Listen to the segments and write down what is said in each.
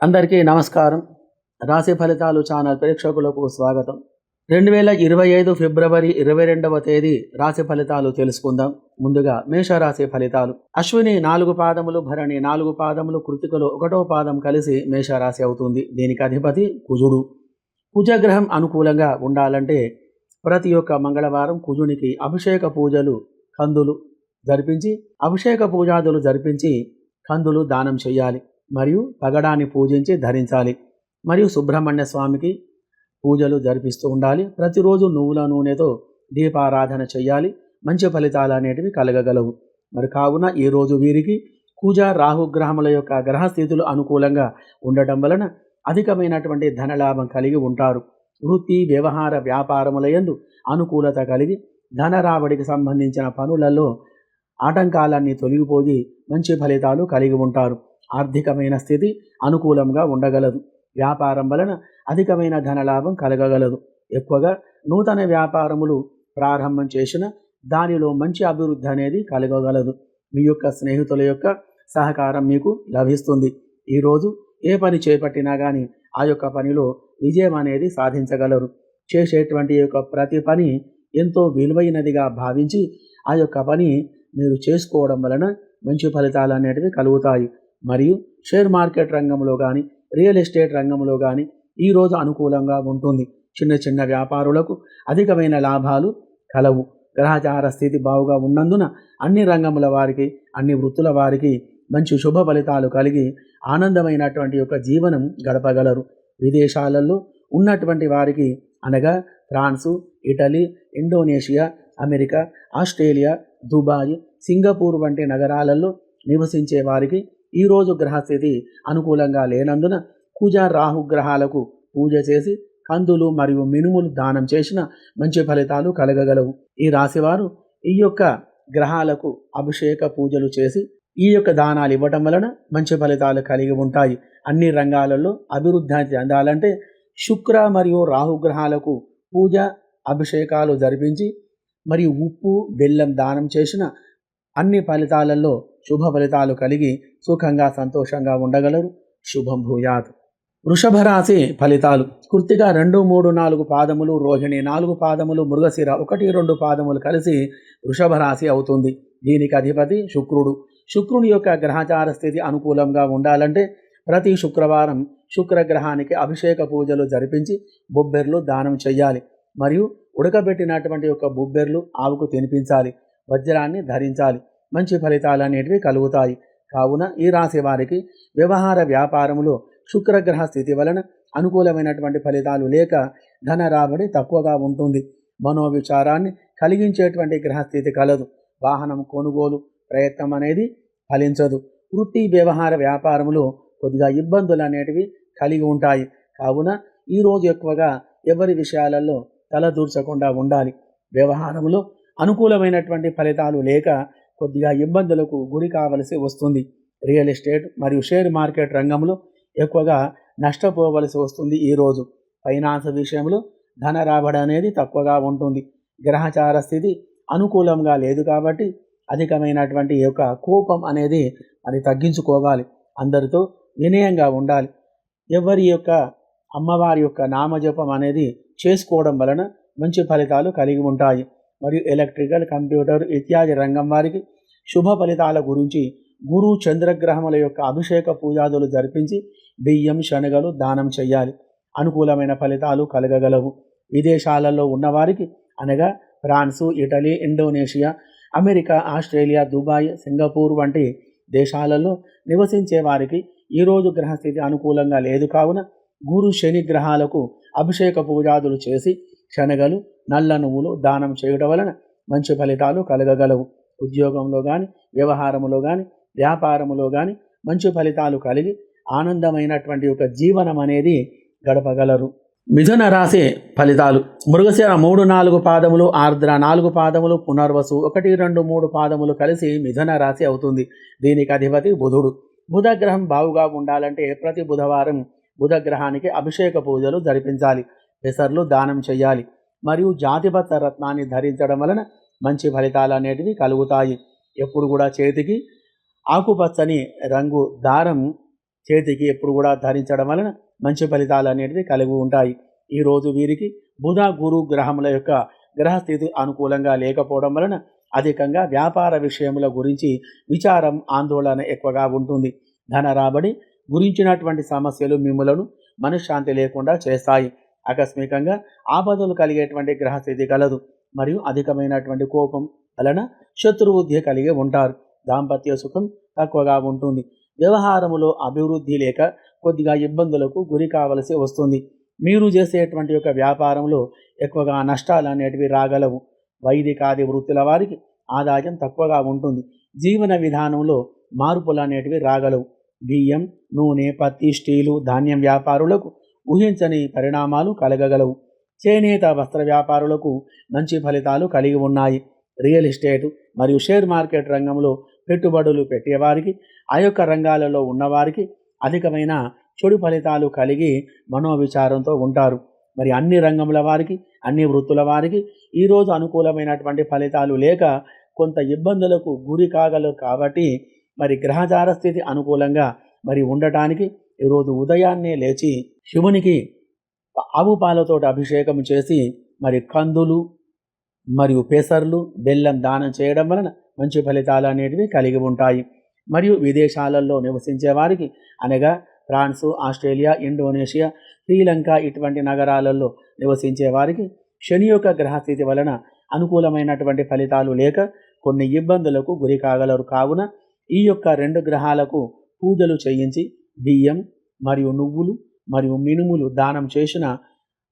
అందరికీ నమస్కారం. రాశి ఫలితాలు ఛానల్ ప్రేక్షకులకు స్వాగతం. రెండు వేల ఇరవై ఐదు ఫిబ్రవరి ఇరవై రెండవ తేదీ రాశి ఫలితాలు తెలుసుకుందాం. ముందుగా మేషరాశి ఫలితాలు. అశ్విని నాలుగు పాదములు భరణి నాలుగు పాదములు కృతికలు ఒకటో పాదం కలిసి మేషరాశి అవుతుంది. దీనికి అధిపతి కుజుడు. కుజగ్రహం అనుకూలంగా ఉండాలంటే ప్రతి ఒక్క మంగళవారం కుజునికి అభిషేక పూజలు కందులు జరిపించి అభిషేక పూజాదులు జరిపించి కందులు దానం చేయాలి. మరియు పగడాన్ని పూజించి ధరించాలి. మరియు సుబ్రహ్మణ్య స్వామికి పూజలు జరిపిస్తూ ఉండాలి. ప్రతిరోజు నువ్వుల నూనెతో దీపారాధన చేయాలి మంచి ఫలితాలు అనేటివి కలగగలవు. మరి కావున ఈరోజు వీరికి కూజ రాహుగ్రహముల యొక్క గ్రహస్థితులు అనుకూలంగా ఉండటం వలన అధికమైనటువంటి ధనలాభం కలిగి ఉంటారు. వృత్తి వ్యవహార వ్యాపారముల యందు అనుకూలత కలిగి ధన రాబడికి సంబంధించిన పనులలో ఆటంకాలన్నీ తొలగిపోయి మంచి ఫలితాలు కలిగి ఉంటారు. ఆర్థికమైన స్థితి అనుకూలంగా ఉండగలదు. వ్యాపారం వలన అధికమైన ధనలాభం కలగగలదు. ఎక్కువగా నూతన వ్యాపారములు ప్రారంభం చేసిన దానిలో మంచి అభివృద్ధి అనేది కలగగలదు. మీ యొక్క స్నేహితుల యొక్క సహకారం మీకు లభిస్తుంది. ఈరోజు ఏ పని చేపట్టినా కానీ ఆ యొక్క పనిలో విజయం అనేది సాధించగలరు. చేసేటువంటి యొక్క ప్రతి పని ఎంతో విలువైనదిగా భావించి ఆ యొక్క పని మీరు చేసుకోవడం వలన మంచి ఫలితాలు అనేటివి కలుగుతాయి. మరియు షేర్ మార్కెట్ రంగంలో కానీ రియల్ ఎస్టేట్ రంగంలో కానీ ఈరోజు అనుకూలంగా ఉంటుంది. చిన్న చిన్న వ్యాపారులకు అధికమైన లాభాలు కలవు. గ్రహచార స్థితి బావుగా ఉన్నందున అన్ని రంగముల వారికి అన్ని వృత్తుల వారికి మంచి శుభ ఫలితాలు కలిగి ఆనందమైనటువంటి యొక్క జీవనం గడపగలరు. విదేశాలలో ఉన్నటువంటి వారికి అనగా France Italy Indonesia America Australia Dubai Singapore వంటి నగరాలలో నివసించే వారికి ఈరోజు గ్రహస్థితి అనుకూలంగా లేనందున కుజ రాహు గ్రహాలకు పూజ చేసి కందులు మరియు మినుములు దానం చేసిన మంచి ఫలితాలు కలగగలవు. ఈ రాశివారు ఈ యొక్క గ్రహాలకు అభిషేక పూజలు చేసి ఈ యొక్క దానాలు ఇవ్వటం వలన మంచి ఫలితాలు కలిగి ఉంటాయి. అన్ని రంగాలలో అభివృద్ధి చెందాలంటే శుక్ర మరియు రాహు గ్రహాలకు పూజ అభిషేకాలు జరిపించి మరియు ఉప్పు బెల్లం దానం చేసిన అన్ని ఫలితాలలో శుభ ఫలితాలు కలిగి సుఖంగా సంతోషంగా ఉండగలరు. శుభం భూయాత్. వృషభరాశి ఫలితాలు. కృతిగా రెండు మూడు నాలుగు పాదములు రోహిణి నాలుగు పాదములు మృగశిర ఒకటి రెండు పాదములు కలిసి వృషభరాశి అవుతుంది. దీనికి అధిపతి శుక్రుడు. శుక్రుని యొక్క గ్రహచార స్థితి అనుకూలంగా ఉండాలంటే ప్రతి శుక్రవారం శుక్రగ్రహానికి అభిషేక పూజలు జరిపించి బొబ్బెర్లు దానం చేయాలి మరియు ఉడకబెట్టినటువంటి యొక్క బొబ్బెర్లు ఆవుకు తినిపించాలి. వజ్రాన్ని ధరించాలి. మంచి ఫలితాలు అనేటివి కలుగుతాయి. కావున ఈ రాశి వారికి వ్యవహార వ్యాపారములో శుక్రగ్రహ స్థితి వలన అనుకూలమైనటువంటి ఫలితాలు లేక ధన రాబడి తక్కువగా ఉంటుంది. మనోవిచారాన్ని కలిగించేటువంటి గ్రహస్థితి కలదు. వాహనం కొనుగోలు ప్రయత్నం అనేది ఫలించదు. వృత్తి వ్యవహార వ్యాపారములో కొద్దిగా ఇబ్బందులు అనేటివి కలిగి ఉంటాయి. కావున ఈరోజు ఎక్కువగా ఎవరి విషయాలలో తలదూర్చకుండా ఉండాలి. వ్యవహారంలో అనుకూలమైనటువంటి ఫలితాలు లేక కొద్దిగా ఇబ్బందులకు గురి కావలసి వస్తుంది. రియల్ ఎస్టేట్ మరియు షేర్ మార్కెట్ రంగంలో ఎక్కువగా నష్టపోవలసి వస్తుంది ఈరోజు ఫైనాన్స్ విషయంలో ధన రాబడి అనేది తక్కువగా ఉంటుంది. గ్రహచార స్థితి అనుకూలంగా లేదు కాబట్టి అధికమైనటువంటి యొక్క కోపం అనేది అది తగ్గించుకోవాలి. అందరితో వినయంగా ఉండాలి. ఎవరి యొక్క అమ్మవారి యొక్క నామజపం అనేది చేసుకోవడం వలన మంచి ఫలితాలు కలిగి ఉంటాయి. మరియు ఎలక్ట్రికల్ కంప్యూటర్ ఇత్యాది రంగం వారికి శుభ ఫలితాల గురించి గురు చంద్రగ్రహముల యొక్క అభిషేక పూజాదులు జరిపించి బియ్యం శనగలు దానం చేయాలి అనుకూలమైన ఫలితాలు కలగగలవు. విదేశాలలో ఉన్నవారికి అనగా France Italy Indonesia America Australia Dubai Singapore వంటి దేశాలలో నివసించే వారికి ఈరోజు గ్రహస్థితి అనుకూలంగా లేదు. కావున గురు శని గ్రహాలకు అభిషేక పూజాదులు చేసి శనగలు నల్ల నువ్వులు దానం చేయడం వలన మంచి ఫలితాలు కలగగలవు. ఉద్యోగంలో కానీ వ్యవహారములో కానీ వ్యాపారములో కానీ మంచి ఫలితాలు కలిగి ఆనందమైనటువంటి ఒక జీవనం అనేది గడపగలరు. మిథున రాశి ఫలితాలు. మృగశిర మూడు నాలుగు పాదములు ఆర్ద్ర నాలుగు పాదములు పునర్వసు ఒకటి రెండు మూడు పాదములు కలిసి మిథున రాశి అవుతుంది. దీనికి అధిపతి బుధుడు. బుధగ్రహం బావుగా ఉండాలంటే ప్రతి బుధవారం బుధగ్రహానికి అభిషేక పూజలు జరిపించాలి. పెసర్లు దానం చేయాలి. మరియు జాతిపత్ర రత్నాన్ని ధరించడం వలన మంచి ఫలితాలు అనేటివి కలుగుతాయి. ఎప్పుడు కూడా చేతికి ఆకుపచ్చని రంగు దారం చేతికి ఎప్పుడు కూడా ధరించడం వలన మంచి ఫలితాలు అనేటివి కలిగి ఉంటాయి. ఈరోజు వీరికి బుధ గురు గ్రహముల యొక్క గ్రహస్థితి అనుకూలంగా లేకపోవడం వలన అధికంగా వ్యాపార విషయముల గురించి విచారం ఆందోళన ఎక్కువగా ఉంటుంది. ధన రాబడి గురించినటువంటి సమస్యలు మిమ్మలను మనశ్శాంతి లేకుండా చేస్తాయి. ఆకస్మికంగా ఆపదలు కలిగేటువంటి గ్రహస్థితి కలదు. మరియు అధికమైనటువంటి కోపం వలన శత్రువుద్ధి కలిగి ఉంటారు. దాంపత్య సుఖం తక్కువగా ఉంటుంది. వ్యవహారములో అభివృద్ధి లేక కొద్దిగా ఇబ్బందులకు గురి కావలసి వస్తుంది. మీరు చేసేటువంటి యొక్క వ్యాపారంలో ఎక్కువగా నష్టాలు అనేటివి రాగలవు. వైదికాది వృత్తుల వారికి ఆదాయం తక్కువగా ఉంటుంది. జీవన విధానంలో మార్పులు అనేటివి రాగలవు. బియ్యం నూనె పత్తి స్టీలు ధాన్యం వ్యాపారులకు ఊహించని పరిణామాలు కలగగలవు. చేనేత వస్త్ర వ్యాపారులకు మంచి ఫలితాలు కలిగి ఉన్నాయి. రియల్ ఎస్టేట్ మరియు షేర్ మార్కెట్ రంగంలో పెట్టుబడులు పెట్టేవారికి ఆ యొక్క రంగాలలో ఉన్నవారికి అధికమైన చెడు ఫలితాలు కలిగి మనోవిచారంతో ఉంటారు. మరి అన్ని రంగముల వారికి అన్ని వృత్తుల వారికి ఈరోజు అనుకూలమైనటువంటి ఫలితాలు లేక కొంత ఇబ్బందులకు గురి కాగలరు కాబట్టి మరి గ్రహచార స్థితి అనుకూలంగా మరి ఉండటానికి ఈరోజు ఉదయాన్నే లేచి శివునికి ఆవు పాలతో అభిషేకం చేసి మరి కందులు మరియు పెసర్లు బెల్లం దానం చేయడం వలన మంచి ఫలితాలు అనేటివి కలిగి ఉంటాయి. మరియు విదేశాలలో నివసించే వారికి అనగా ఫ్రాన్సు ఆస్ట్రేలియా ఇండోనేషియా శ్రీలంక ఇటువంటి నగరాలలో నివసించే వారికి శని యొక్క గ్రహస్థితి వలన అనుకూలమైనటువంటి ఫలితాలు లేక కొన్ని ఇబ్బందులకు గురి కాగలరు. కావున ఈ యొక్క రెండు గ్రహాలకు పూజలు చేయించి బియ్యం మరియు నువ్వులు మరియు మినుములు దానం చేసిన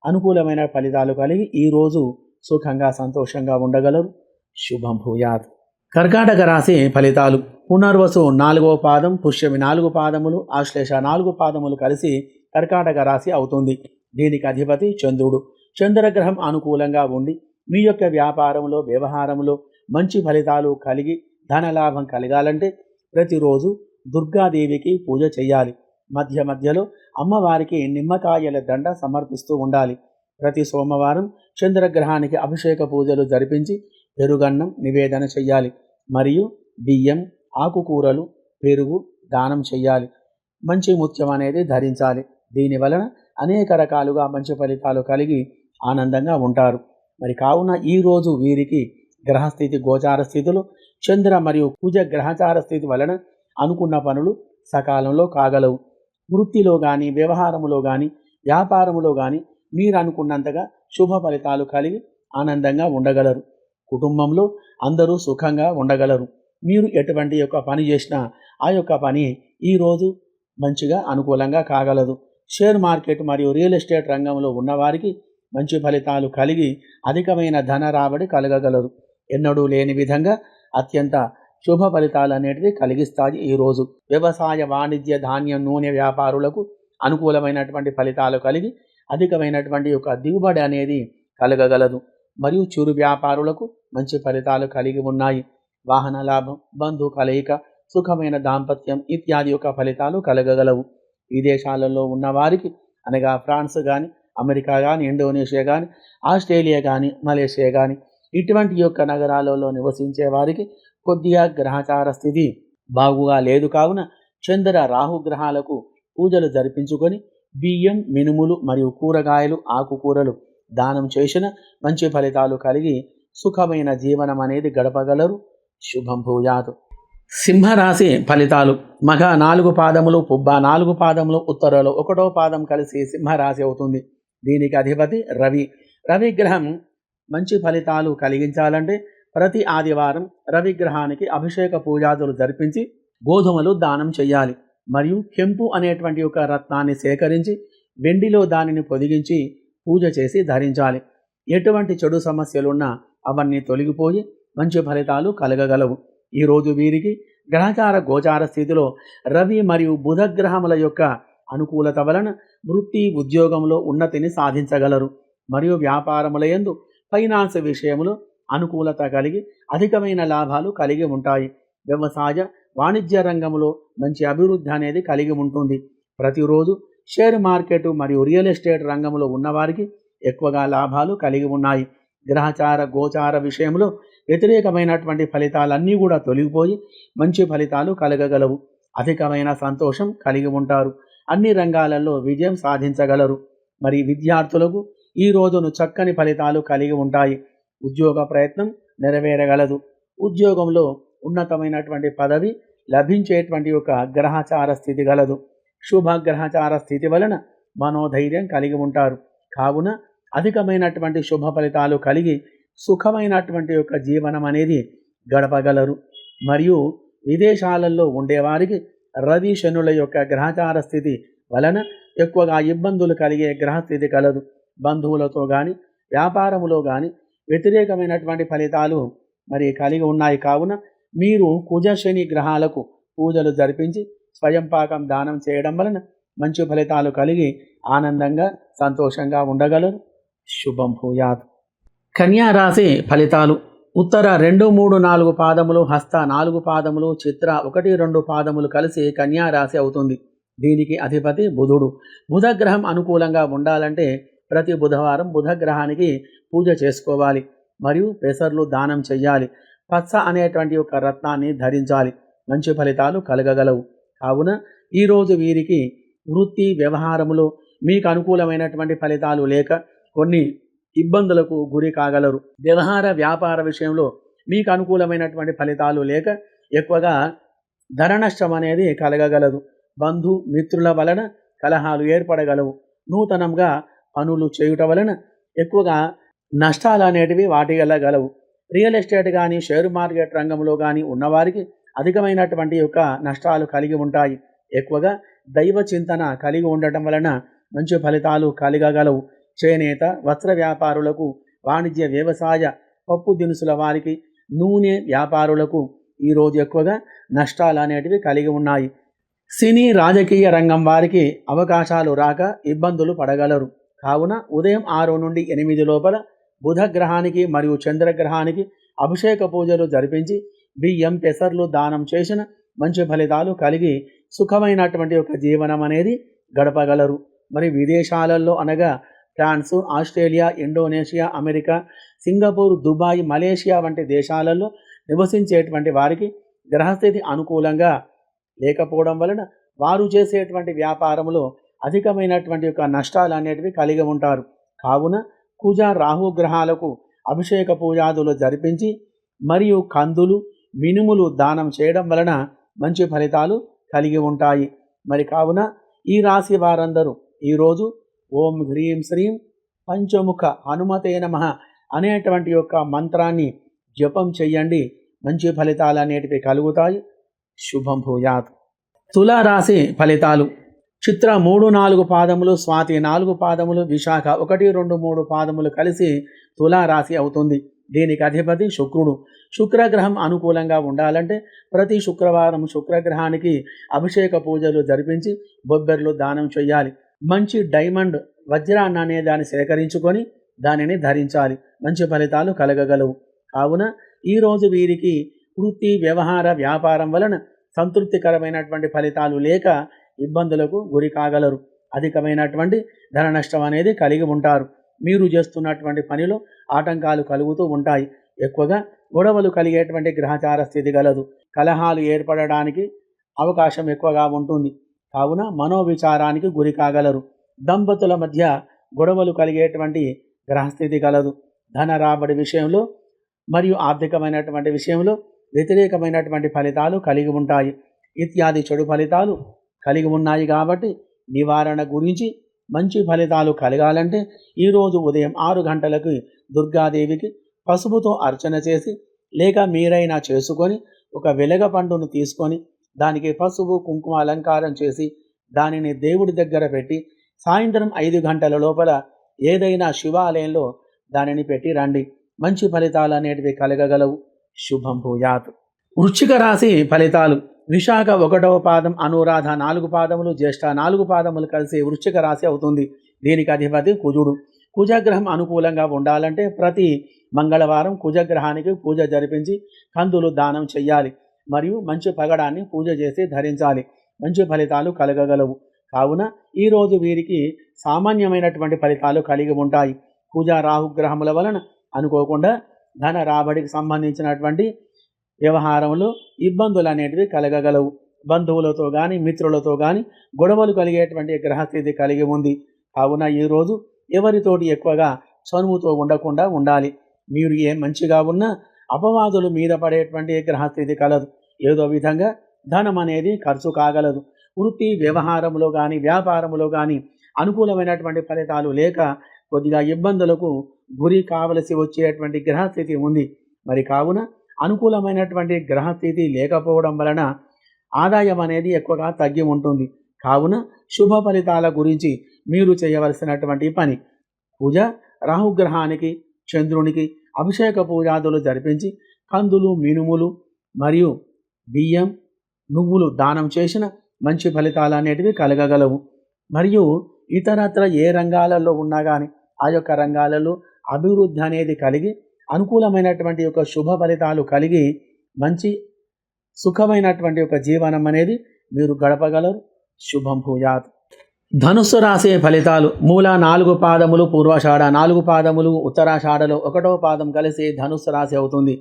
అనుకూలమైన ఫలితాలు కలిగి ఈరోజు సుఖంగా సంతోషంగా ఉండగలరు. శుభం భూయాత్ కర్కాటక రాశి ఫలితాలు. పునర్వసు నాలుగవ పాదం పుష్యమి నాలుగు పాదములు ఆశ్లేష నాలుగు పాదములు కలిసి కర్కాటక రాశి అవుతుంది. దీనికి అధిపతి చంద్రుడు. చంద్రగ్రహం అనుకూలంగా ఉండి మీ యొక్క వ్యాపారంలో వ్యవహారంలో మంచి ఫలితాలు కలిగి ధనలాభం కలగాలంటే ప్రతిరోజు దుర్గాదేవికి పూజ చేయాలి. మధ్య మధ్యలో అమ్మవారికి నిమ్మకాయల దండ సమర్పిస్తూ ఉండాలి. ప్రతి సోమవారం చంద్రగ్రహానికి అభిషేక పూజలు జరిపించి పెరుగన్నం నివేదన చెయ్యాలి. మరియు బియ్యం ఆకుకూరలు పెరుగు దానం చెయ్యాలి. మంచి ముత్యం అనేది ధరించాలి. దీని వలన అనేక రకాలుగా మంచి ఫలితాలు కలిగి ఆనందంగా ఉంటారు. మరి కావున ఈరోజు వీరికి గ్రహస్థితి గోచార స్థితులు చంద్ర మరియు కుజ గ్రహచార స్థితి వలన అనుకున్న పనులు సకాలంలో కాగలవు. వృత్తిలో కానీ వ్యవహారములో కానీ వ్యాపారములో కానీ మీరు అనుకున్నంతగా శుభ ఫలితాలు కలిగి ఆనందంగా ఉండగలరు. కుటుంబంలో అందరూ సుఖంగా ఉండగలరు. మీరు ఎటువంటి యొక్క పని చేసినా ఆ యొక్క పని ఈరోజు మంచిగా అనుకూలంగా కాగలదు. షేర్ మార్కెట్ మరియు రియల్ ఎస్టేట్ రంగంలో ఉన్నవారికి మంచి ఫలితాలు కలిగి అధికమైన ధన రాబడి కలగగలరు. ఎన్నడూ లేని విధంగా అత్యంత శుభ ఫలితాలు అనేటివి కలిగిస్తాయి ఈరోజు వ్యవసాయ వాణిజ్య ధాన్యం నూనె వ్యాపారులకు అనుకూలమైనటువంటి ఫలితాలు కలిగి అధికమైనటువంటి యొక్క దిగుబడి అనేది కలగగలదు. మరియు చిరు వ్యాపారులకు మంచి ఫలితాలు కలిగి ఉన్నాయి. వాహన లాభం బంధు కలయిక సుఖమైన దాంపత్యం ఇత్యాది యొక్క ఫలితాలు కలగగలవు. విదేశాలలో ఉన్నవారికి అనగా ఫ్రాన్స్ కానీ అమెరికా కానీ ఇండోనేషియా కానీ ఆస్ట్రేలియా కానీ మలేషియా కానీ ఇటువంటి యొక్క నగరాలలో నివసించే వారికి కొద్దిగా గ్రహచార స్థితి బాగుగా లేదు కావున చంద్ర రాహు గ్రహాలకు పూజలు జరిపించుకొని బియ్యం మినుములు మరియు కూరగాయలు ఆకుకూరలు దానం చేసిన మంచి ఫలితాలు కలిగి సుఖమైన జీవనం అనేది గడపగలరు. శుభం భూయాతు. సింహరాశి ఫలితాలు. మగ నాలుగు పాదములు పుబ్బ నాలుగు పాదములు ఉత్తరలో ఒకటో పాదం కలిసి సింహరాశి అవుతుంది. దీనికి అధిపతి రవి. రవి గ్రహం మంచి ఫలితాలు కలిగించాలంటే ప్రతి ఆదివారం రవి గ్రహానికి అభిషేక పూజాదులు జరిపించి గోధుమలు దానం చేయాలి. మరియు కెంపు అనేటువంటి ఒక రత్నాన్ని సేకరించి వెండిలో దానిని పొదిగించి పూజ చేసి ధరించాలి. ఎటువంటి చెడు సమస్యలున్నా అవన్నీ తొలగిపోయి మంచి ఫలితాలు కలగగలవు. ఈరోజు వీరికి గ్రహచార గోచార స్థితిలో రవి మరియు బుధగ్రహముల యొక్క అనుకూలత వలన వృత్తి ఉద్యోగంలో ఉన్నతిని సాధించగలరు. మరియు వ్యాపారముల యందు ఫైనాన్స్ విషయంలో అనుకూలత కలిగి అధికమైన లాభాలు కలిగి ఉంటాయి. వ్యవసాయ వాణిజ్య రంగంలో మంచి అభివృద్ధి అనేది కలిగి ఉంటుంది. ప్రతిరోజు షేర్ మార్కెట్ మరియు రియల్ ఎస్టేట్ రంగంలో ఉన్నవారికి ఎక్కువగా లాభాలు కలిగి ఉన్నాయి. గ్రహచార గోచార విషయంలో వ్యతిరేకమైనటువంటి ఫలితాలన్నీ కూడా తొలగిపోయి మంచి ఫలితాలు కలగగలవు. అధికమైన సంతోషం కలిగి ఉంటారు. అన్ని రంగాలలో విజయం సాధించగలరు. మరి విద్యార్థులకు ఈ రోజును చక్కని ఫలితాలు కలిగి ఉంటాయి. ఉద్యోగ ప్రయత్నం నెరవేరగలదు. ఉద్యోగంలో ఉన్నతమైనటువంటి పదవి లభించేటువంటి ఒక గ్రహచార స్థితి గలదు. శుభ గ్రహచార స్థితి వలన మనోధైర్యం కలిగి ఉంటారు. కావున అధికమైనటువంటి శుభ ఫలితాలు కలిగి సుఖమైనటువంటి యొక్క జీవనం అనేది గడపగలరు. మరియు విదేశాలలో ఉండేవారికి రవి శనుల యొక్క గ్రహచార స్థితి వలన ఎక్కువగా ఇబ్బందులు కలిగే గ్రహస్థితి కలదు. బంధువులతో కానీ వ్యాపారములో కానీ వ్యతిరేకమైనటువంటి ఫలితాలు మరి కలిగి ఉన్నాయి. కావున మీరు కుజ శని గ్రహాలకు పూజలు జరిపించి స్వయం పాకం దానం చేయడం వలన మంచి ఫలితాలు కలిగి ఆనందంగా సంతోషంగా ఉండగలరు. శుభం భూయాత్. కన్యా రాశి ఫలితాలు. ఉత్తర రెండు మూడు నాలుగు పాదములు హస్త నాలుగు పాదములు చిత్ర ఒకటి రెండు పాదములు కలిసి కన్యా రాశి అవుతుంది. దీనికి అధిపతి బుధుడు. బుధగ్రహం అనుకూలంగా ఉండాలంటే ప్రతి బుధవారం బుధగ్రహానికి పూజ చేసుకోవాలి. మరియు పెసర్లు దానం చెయ్యాలి. పచ్చ అనేటువంటి ఒక రత్నాన్ని ధరించాలి. మంచి ఫలితాలు కలగగలవు. కావున ఈరోజు వీరికి వృత్తి వ్యవహారములో మీకు అనుకూలమైనటువంటి ఫలితాలు లేక కొన్ని ఇబ్బందులకు గురి కాగలరు. వ్యవహార వ్యాపార విషయంలో మీకు అనుకూలమైనటువంటి ఫలితాలు లేక ఎక్కువగా ధర నష్టం అనేది కలగగలదు. బంధు మిత్రుల వలన కలహాలు ఏర్పడగలవు. నూతనంగా పనులు చేయుట వలన ఎక్కువగా నష్టాలు అనేటివి వాటి గలవు. రియల్ ఎస్టేట్ కానీ షేర్ మార్కెట్ రంగంలో కానీ ఉన్నవారికి అధికమైనటువంటి యొక్క నష్టాలు కలిగి ఉంటాయి. ఎక్కువగా దైవ చింతన కలిగి ఉండటం వలన మంచి ఫలితాలు కలగగలవు. చేనేత వస్త్ర వ్యాపారులకు వాణిజ్య వ్యవసాయ పప్పు దినుసుల వారికి నూనె వ్యాపారులకు ఈరోజు ఎక్కువగా నష్టాలు అనేటివి కలిగి ఉన్నాయి. సినీ రాజకీయ రంగం వారికి అవకాశాలు రాక ఇబ్బందులు పడగలరు. కావున ఉదయం ఆరు నుండి ఎనిమిది లోపల బుధ గ్రహానికి మరియు చంద్రగ్రహానికి అభిషేక పూజలు జరిపించి బియ్యం పెసర్లు దానం చేసిన మంచి ఫలితాలు కలిగి సుఖమైనటువంటి ఒక జీవనం అనేది గడపగలరు. మరి విదేశాలలో అనగా France Australia Indonesia America Singapore Dubai Malaysia వంటి దేశాలలో నివసించేటువంటి వారికి గ్రహస్థితి అనుకూలంగా లేకపోవడం వలన వారు చేసేటువంటి వ్యాపారంలో అధికమైనటువంటి యొక్క నష్టాలు అనేటివి కలిగి ఉంటారు. కావున కుజ రాహు గ్రహాలకు అభిషేక పూజాదులు జరిపించి మరియు కందులు మినుములు దానం చేయడం వలన మంచి ఫలితాలు కలిగి ఉంటాయి. మరి కావున ఈ రాశి వారందరూ ఈరోజు ఓం హ్రీం శ్రీం పంచముఖ హనుమతే నమ అనేటువంటి యొక్క మంత్రాన్ని జపం చెయ్యండి మంచి ఫలితాలు అనేటివి కలుగుతాయి. శుభం భూయాత్. తులారాశి ఫలితాలు. చిత్ర మూడు నాలుగు పాదములు స్వాతి నాలుగు పాదములు విశాఖ ఒకటి రెండు మూడు పాదములు కలిసి తులారాశి అవుతుంది. దీనికి అధిపతి శుక్రుడు. శుక్రగ్రహం అనుకూలంగా ఉండాలంటే ప్రతి శుక్రవారం శుక్రగ్రహానికి అభిషేక పూజలు జరిపించి బొబ్బెర్లు దానం చేయాలి మంచి డైమండ్ వజ్రాన్ని అనే దాన్ని సేకరించుకొని దానిని ధరించాలి. మంచి ఫలితాలు కలగగలవు. కావున ఈరోజు వీరికి వృత్తి వ్యవహార వ్యాపారం వలన సంతృప్తికరమైనటువంటి ఫలితాలు లేక ఇబ్బందులకు గురి కాగలరు. అధికమైనటువంటి ధన నష్టం అనేది కలిగి ఉంటారు. మీరు చేస్తున్నటువంటి పనిలో ఆటంకాలు కలుగుతూ ఉంటాయి. ఎక్కువగా గొడవలు కలిగేటువంటి గ్రహచార స్థితి గలదు. కలహాలు ఏర్పడడానికి అవకాశం ఎక్కువగా ఉంటుంది. కావున మనోవిచారానికి గురి కాగలరు. దంపతుల మధ్య గొడవలు కలిగేటువంటి గ్రహస్థితి కలదు ధన రాబడి విషయంలో మరియు ఆర్థికమైనటువంటి విషయంలో వ్యతిరేకమైనటువంటి ఫలితాలు కలిగి ఉంటాయి. ఇత్యాది చెడు ఫలితాలు కలిగి ఉన్నాయి కాబట్టి నివారణ గురించి మంచి ఫలితాలు కలగాలంటే ఈరోజు ఉదయం ఆరు గంటలకు దుర్గాదేవికి పసుపుతో అర్చన చేసి లేక మీరైనా చేసుకొని ఒక వెలగ పండును తీసుకొని దానికి పసుపు కుంకుమ అలంకారం చేసి దానిని దేవుడి దగ్గర పెట్టి సాయంత్రం ఐదు గంటల లోపల ఏదైనా శివాలయంలో దానిని పెట్టి రండి. మంచి ఫలితాలు అనేటివి కలగగలవు. శుభం భూయాత్. వృశ్చిక రాశి ఫలితాలు. విశాఖ ఒకటవ పాదం అనురాధ నాలుగు పాదములు జ్యేష్ఠ నాలుగు పాదములు కలిసి వృశ్చిక రాశి అవుతుంది. దీనికి అధిపతి కుజుడు. కుజగ్రహం అనుకూలంగా ఉండాలంటే ప్రతి మంగళవారం కుజగ్రహానికి పూజ జరిపించి కందులు దానం చెయ్యాలి. మరియు మంచి పగడాన్ని పూజ చేసి ధరించాలి. మంచి ఫలితాలు కలగగలవు. కావున ఈరోజు వీరికి సామాన్యమైనటువంటి ఫలితాలు కలిగి ఉంటాయి. పూజా రాహుగ్రహముల వలన అనుకోకుండా ధన రాబడికి సంబంధించినటువంటి వ్యవహారంలో ఇబ్బందులు అనేటివి కలగగలవు. బంధువులతో కానీ మిత్రులతో కానీ గొడవలు కలిగేటువంటి గ్రహస్థితి కలిగి ఉంది. కావున ఈరోజు ఎవరితోటి ఎక్కువగా చనువుతో ఉండకుండా ఉండాలి. మీరు ఏ మంచిగా ఉన్నా అపవాదులు మీద పడేటువంటి గ్రహస్థితి కలదు. ఏదో విధంగా ధనం అనేది ఖర్చు కాగలదు. వృత్తి వ్యవహారంలో కానీ వ్యాపారంలో కానీ అనుకూలమైనటువంటి ఫలితాలు లేక కొద్దిగా ఇబ్బందులకు గురి కావలసి వచ్చేటువంటి గ్రహస్థితి ఉంది. మరి కావున అనుకూలమైనటువంటి గ్రహస్థితి లేకపోవడం వలన ఆదాయం అనేది ఎక్కువగా తగ్గి ఉంటుంది. కావున శుభ ఫలితాల గురించి మీరు చేయవలసినటువంటి పని. పూజ రాహుగ్రహానికి చంద్రునికి అభిషేక పూజాదులు జరిపించి కందులు మినుములు మరియు బియ్యం నువ్వులు దానం చేసిన మంచి ఫలితాలు అనేటివి కలగగలవు. మరియు ఇతరత్ర ఏ రంగాలలో ఉన్నా కానీ ఆ యొక్క రంగాలలో అభివృద్ధి అనేది కలిగి అనుకూలమైనటువంటి యొక్క శుభ ఫలితాలు కలిగి మంచి సుఖమైనటువంటి యొక్క జీవనం అనేది మీరు గడపగలరు. శుభం భూయాత్. ధనుస్సు రాసే ఫలితాలు మూల నాలుగు పాదములు పూర్వాషాఢ నాలుగు పాదములు ఉత్తరాషాఢలో ఒకటో పాదం కలిసి ధనుస్సు రాశి అవుతుంది.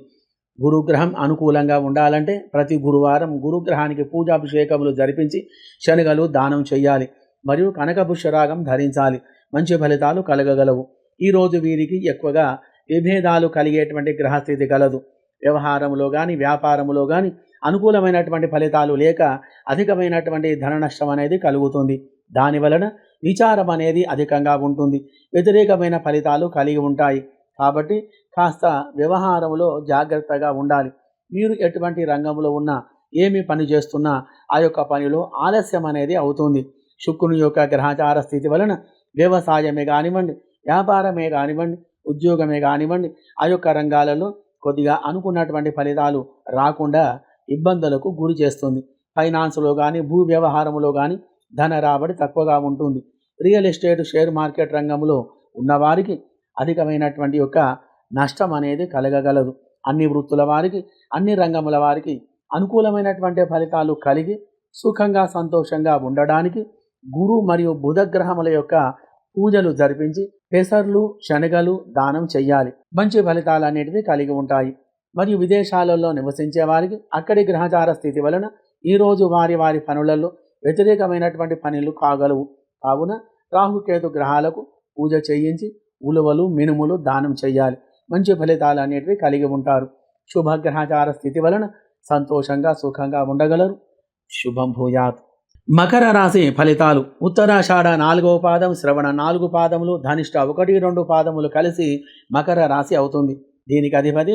గురుగ్రహం అనుకూలంగా ఉండాలంటే ప్రతి గురువారం గురుగ్రహానికి పూజాభిషేకములు జరిపించి శనగలు దానం చేయాలి మరియు కనకపుష్యరాగం ధరించాలి. మంచి ఫలితాలు కలగగలవు. ఈరోజు వీరికి ఎక్కువగా విభేదాలు కలిగేటువంటి గ్రహస్థితి కలదు వ్యవహారంలో కానీ వ్యాపారంలో కానీ అనుకూలమైనటువంటి ఫలితాలు లేక అధికమైనటువంటి ధన నష్టం అనేది కలుగుతుంది. దాని వలన విచారం అనేది అధికంగా ఉంటుంది. వ్యతిరేకమైన ఫలితాలు కలిగి ఉంటాయి. కాబట్టి కాస్త వ్యవహారంలో జాగ్రత్తగా ఉండాలి. మీరు ఎటువంటి రంగంలో ఉన్నా ఏమి పని చేస్తున్నా ఆ యొక్క పనిలో ఆలస్యం అనేది అవుతుంది. శుక్రుని యొక్క గ్రహచార స్థితి వలన వ్యవసాయమే కానివ్వండి వ్యాపారమే కానివ్వండి ఉద్యోగమే కానివ్వండి ఆ యొక్క రంగాలలో కొద్దిగా అనుకున్నటువంటి ఫలితాలు రాకుండా ఇబ్బందులకు గురి చేస్తుంది. ఫైనాన్స్లో కానీ భూ వ్యవహారంలో కానీ ధన రాబడి తక్కువగా ఉంటుంది. రియల్ ఎస్టేట్ షేర్ మార్కెట్ రంగంలో ఉన్నవారికి అధికమైనటువంటి యొక్క నష్టం అనేది కలగగలదు. అన్ని వృత్తుల వారికి అన్ని రంగముల వారికి అనుకూలమైనటువంటి ఫలితాలు కలిగి సుఖంగా సంతోషంగా ఉండడానికి గురు మరియు బుధగ్రహముల యొక్క పూజలు జరిపించి పెసర్లు శనగలు దానం చెయ్యాలి. మంచి ఫలితాలు అనేటివి కలిగి ఉంటాయి. మరియు విదేశాలలో నివసించే వారికి అక్కడి గ్రహచార స్థితి వలన ఈరోజు వారి వారి పనులలో వ్యతిరేకమైనటువంటి పనులు కాగలవు. కావున రాహుకేతు గ్రహాలకు పూజ చేయించి ఉలవలు మినుములు దానం చేయాలి మంచి ఫలితాలు అనేటివి కలిగి ఉంటారు. శుభగ్రహచార స్థితి వలన సంతోషంగా సుఖంగా ఉండగలరు. శుభం భూయాత్. మకర రాశి ఫలితాలు. ఉత్తరాషాఢ నాలుగవ పాదం శ్రవణ నాలుగు పాదములు ధనిష్ట ఒకటి రెండు పాదములు కలిసి మకర రాశి అవుతుంది. దీనికి అధిపతి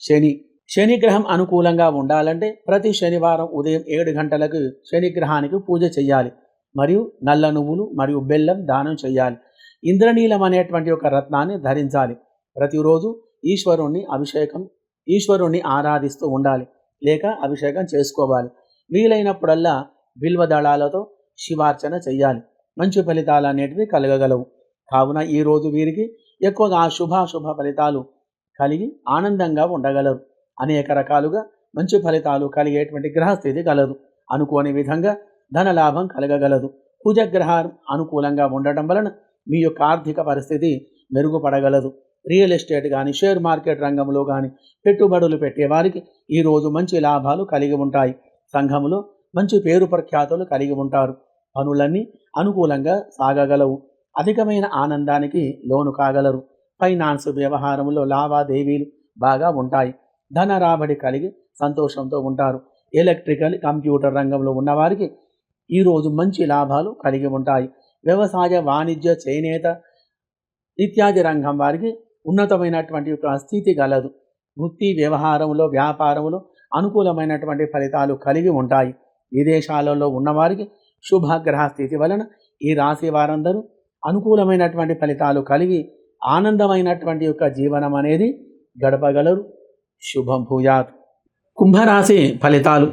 శని. శనిగ్రహం అనుకూలంగా ఉండాలంటే ప్రతి శనివారం ఉదయం ఏడు గంటలకు శనిగ్రహానికి పూజ చేయాలి మరియు నల్ల నువ్వులు మరియు బెల్లం దానం చేయాలి ఇంద్రనీలం అనేటువంటి ఒక రత్నాన్ని ధరించాలి. ప్రతిరోజు ఈశ్వరుణ్ణి అభిషేకం ఈశ్వరుణ్ణి ఆరాధిస్తూ ఉండాలి. లేక అభిషేకం చేసుకోవాలి. వీలైనప్పుడల్లా బిల్వ దళాలతో శివార్చన చేయాలి మంచి ఫలితాలు అనేటివి కలగగలవు. కావున ఈరోజు వీరికి ఎక్కువగా శుభాశుభ ఫలితాలు కలిగి ఆనందంగా ఉండగలరు. అనేక రకాలుగా మంచి ఫలితాలు కలిగేటువంటి గ్రహస్థితి కలదు అనుకోని విధంగా ధన లాభం కలగగలదు. కుజగ్రహం అనుకూలంగా ఉండటం వలన మీ యొక్క ఆర్థిక పరిస్థితి మెరుగుపడగలదు. రియల్ ఎస్టేట్ కానీ షేర్ మార్కెట్ రంగంలో కానీ పెట్టుబడులు పెట్టేవారికి ఈరోజు మంచి లాభాలు కలిగి ఉంటాయి. సంఘములో మంచి పేరు ప్రఖ్యాతులు కలిగి ఉంటారు. పనులన్నీ అనుకూలంగా సాగగలవు. అధికమైన ఆనందానికి లోను కాగలరు. ఫైనాన్స్ వ్యవహారంలో లావాదేవీలు బాగా ఉంటాయి. ధన రాబడి కలిగి సంతోషంతో ఉంటారు. ఎలక్ట్రికల్ కంప్యూటర్ రంగంలో ఉన్నవారికి ఈరోజు మంచి లాభాలు కలిగి ఉంటాయి. వ్యవసాయ వాణిజ్య చేనేత ఇత్యాది రంగం వారికి ఉన్నతమైనటువంటి ఒక స్థితి గలదు. వృత్తి వ్యవహారంలో వ్యాపారంలో అనుకూలమైనటువంటి ఫలితాలు కలిగి ఉంటాయి. విదేశాలలో ఉన్నవారికి శుభగ్రహ స్థితి వలన ఈ రాశి వారందరూ అనుకూలమైనటువంటి ఫలితాలు కలిగి ఆనందమైనటువంటి యొక్క జీవనం అనేది గడపగలరు. శుభం భూయాత్. కుంభరాశి ఫలితాలు.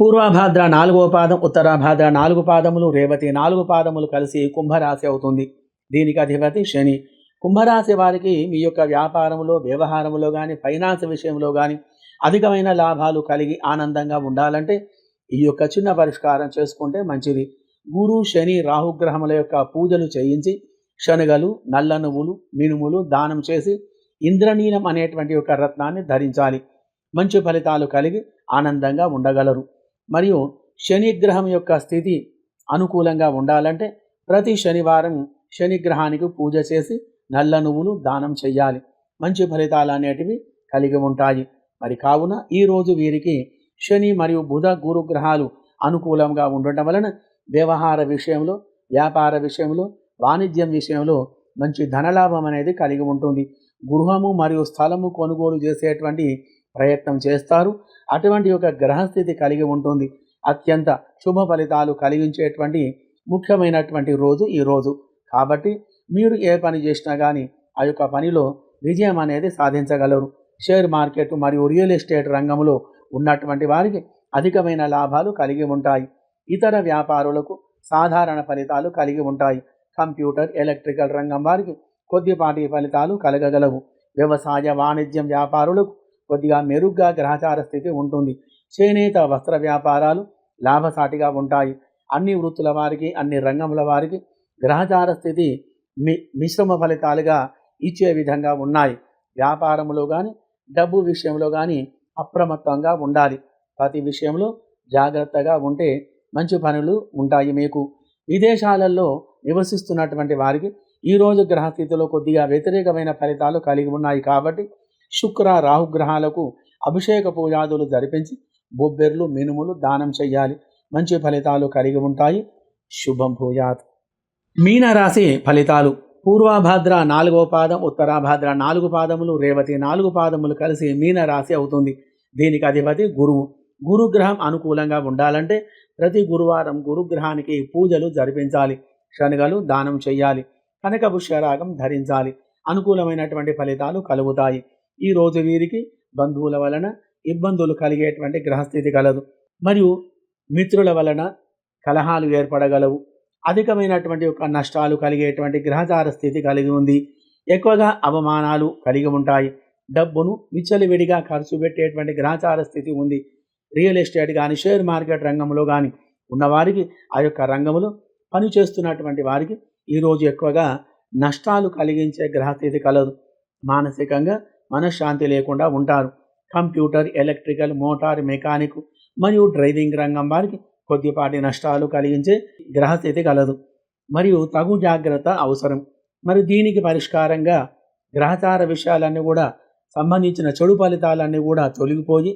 పూర్వభాద్ర నాలుగో పాదం ఉత్తరాభాద్ర నాలుగు పాదములు రేవతి నాలుగు పాదములు కలిసి కుంభరాశి అవుతుంది. దీనికి అధిపతి శని. కుంభరాశి వారికి మీ యొక్క వ్యాపారంలో వ్యవహారంలో కానీ ఫైనాన్స్ విషయంలో కానీ అధికమైన లాభాలు కలిగి ఆనందంగా ఉండాలంటే ఈ యొక్క చిన్న పరిష్కారం చేసుకుంటే మంచిది. గురు శని రాహుగ్రహముల యొక్క పూజలు చేయించి శనగలు నల్ల నువ్వులు మినుములు దానం చేసి ఇంద్రనీలం అనేటువంటి ఒక రత్నాన్ని ధరించాలి. మంచి ఫలితాలు కలిగి ఆనందంగా ఉండగలరు. మరియు శనిగ్రహం యొక్క స్థితి అనుకూలంగా ఉండాలంటే ప్రతి శనివారం శనిగ్రహానికి పూజ చేసి నల్ల నువ్వులు దానం చెయ్యాలి మంచి ఫలితాలు అనేటివి కలిగి ఉంటాయి. మరి కావున ఈరోజు వీరికి శని మరియు బుధ గురు గ్రహాలు అనుకూలంగా ఉండటం వలన వ్యవహార విషయంలో వ్యాపార విషయంలో వాణిజ్యం విషయంలో మంచి ధనలాభం అనేది కలిగి ఉంటుంది. గృహము మరియు స్థలము కొనుగోలు చేసేటువంటి ప్రయత్నం చేస్తారు. అటువంటి ఒక గ్రహస్థితి కలిగి ఉంటుంది. అత్యంత శుభ ఫలితాలు కలిగించేటువంటి ముఖ్యమైనటువంటి రోజు ఈ రోజు. కాబట్టి మీరు ఏ పని చేసినా కానీ ఆ యొక్క పనిలో విజయం అనేది సాధించగలరు. షేర్ మార్కెట్ మరియు రియల్ ఎస్టేట్ రంగంలో ఉన్నటువంటి వారికి అధికమైన లాభాలు కలిగి ఉంటాయి. ఇతర వ్యాపారులకు సాధారణ ఫలితాలు కలిగి ఉంటాయి. కంప్యూటర్ ఎలక్ట్రికల్ రంగం వారికి కొద్దిపాటి ఫలితాలు కలగగలవు. వ్యవసాయ వాణిజ్యం వ్యాపారులకు కొద్దిగా మెరుగ్గా గ్రహచార స్థితి ఉంటుంది. చేనేత వస్త్ర వ్యాపారాలు లాభసాటిగా ఉంటాయి. అన్ని వృత్తుల వారికి అన్ని రంగముల వారికి గ్రహచార స్థితి మి మిశ్రమ ఫలితాలుగా ఇచ్చే విధంగా ఉన్నాయి. వ్యాపారంలో కానీ డబ్బు విషయంలో కానీ అప్రమత్తంగా ఉండాలి. ప్రతి విషయంలో జాగ్రత్తగా ఉంటే మంచి పనులు ఉంటాయి మీకు. విదేశాలలో నివసిస్తున్నటువంటి వారికి ఈరోజు గ్రహస్థితిలో కొద్దిగా వ్యతిరేకమైన ఫలితాలు కలిగి ఉన్నాయి కాబట్టి శుక్ర రాహుగ్రహాలకు అభిషేక పూజాదులు జరిపించి బొబ్బెర్లు మినుములు దానం చేయాలి మంచి ఫలితాలు కలిగి ఉంటాయి. శుభం పూజాత్ మీనరాశి ఫలితాలు. పూర్వాభాద్ర నాలుగో పాదం ఉత్తరాభాద్ర నాలుగు పాదములు రేవతి నాలుగు పాదములు కలిసి మీనరాశి అవుతుంది. దీనికి అధిపతి గురువు. గురుగ్రహం అనుకూలంగా ఉండాలంటే ప్రతి గురువారం గురుగ్రహానికి పూజలు జరిపించాలి. శనగలు దానం చేయాలి. కనక పుష్యరాగం ధరించాలి. అనుకూలమైనటువంటి ఫలితాలు కలుగుతాయి. ఈ రోజు వీరికి బంధువుల వలన ఇబ్బందులు కలిగేటువంటి గ్రహస్థితి కలదు. మరియు మిత్రుల వలన కలహాలు ఏర్పడగలవు. అధికమైనటువంటి యొక్క నష్టాలు కలిగేటువంటి గ్రహచార స్థితి కలిగి ఉంది. ఎక్కువగా అవమానాలు కలిగి ఉంటాయి. డబ్బును విచ్చలివిడిగా ఖర్చు పెట్టేటువంటి గ్రహచార స్థితి ఉంది. రియల్ ఎస్టేట్ కానీ షేర్ మార్కెట్ రంగంలో కానీ ఉన్నవారికి ఆ యొక్క రంగంలో పనిచేస్తున్నటువంటి వారికి ఈరోజు ఎక్కువగా నష్టాలు కలిగించే గ్రహస్థితి కలదు. మానసికంగా మనశ్శాంతి లేకుండా ఉంటారు. కంప్యూటర్ ఎలక్ట్రికల్ మోటార్ మెకానిక్ మరియు డ్రైవింగ్ రంగం వారికి కొద్దిపాటి నష్టాలు కలిగించే గ్రహస్థితి కలదు. మరియు తగు జాగ్రత్త అవసరం. మరి దీనికి పరిష్కారంగా గ్రహచార విషయాలన్నీ కూడా సంబంధించిన చెడు ఫలితాలన్నీ కూడా తొలగిపోయి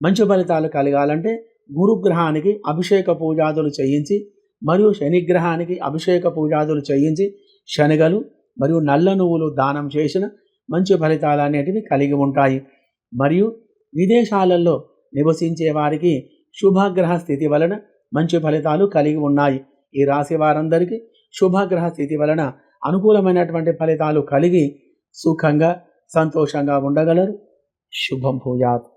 మంచి ఫలితాలు కలగాలంటే గురుగ్రహానికి అభిషేక పూజాదులు చేయించి మరియు శనిగ్రహానికి అభిషేక పూజాదులు చేయించి శనగలు మరియు నల్ల నువ్వులు దానం చేసిన మంచి ఫలితాలు అనేటివి కలిగి ఉంటాయి. మరియు విదేశాలలో నివసించే వారికి శుభగ్రహ స్థితి వలన మంచి ఫలితాలు కలిగి ఉన్నాయి. ఈ రాశి వారందరికీ శుభగ్రహ స్థితి వలన అనుకూలమైనటువంటి ఫలితాలు కలిగి సుఖంగా సంతోషంగా ఉండగలరు. శుభం భూయాత్.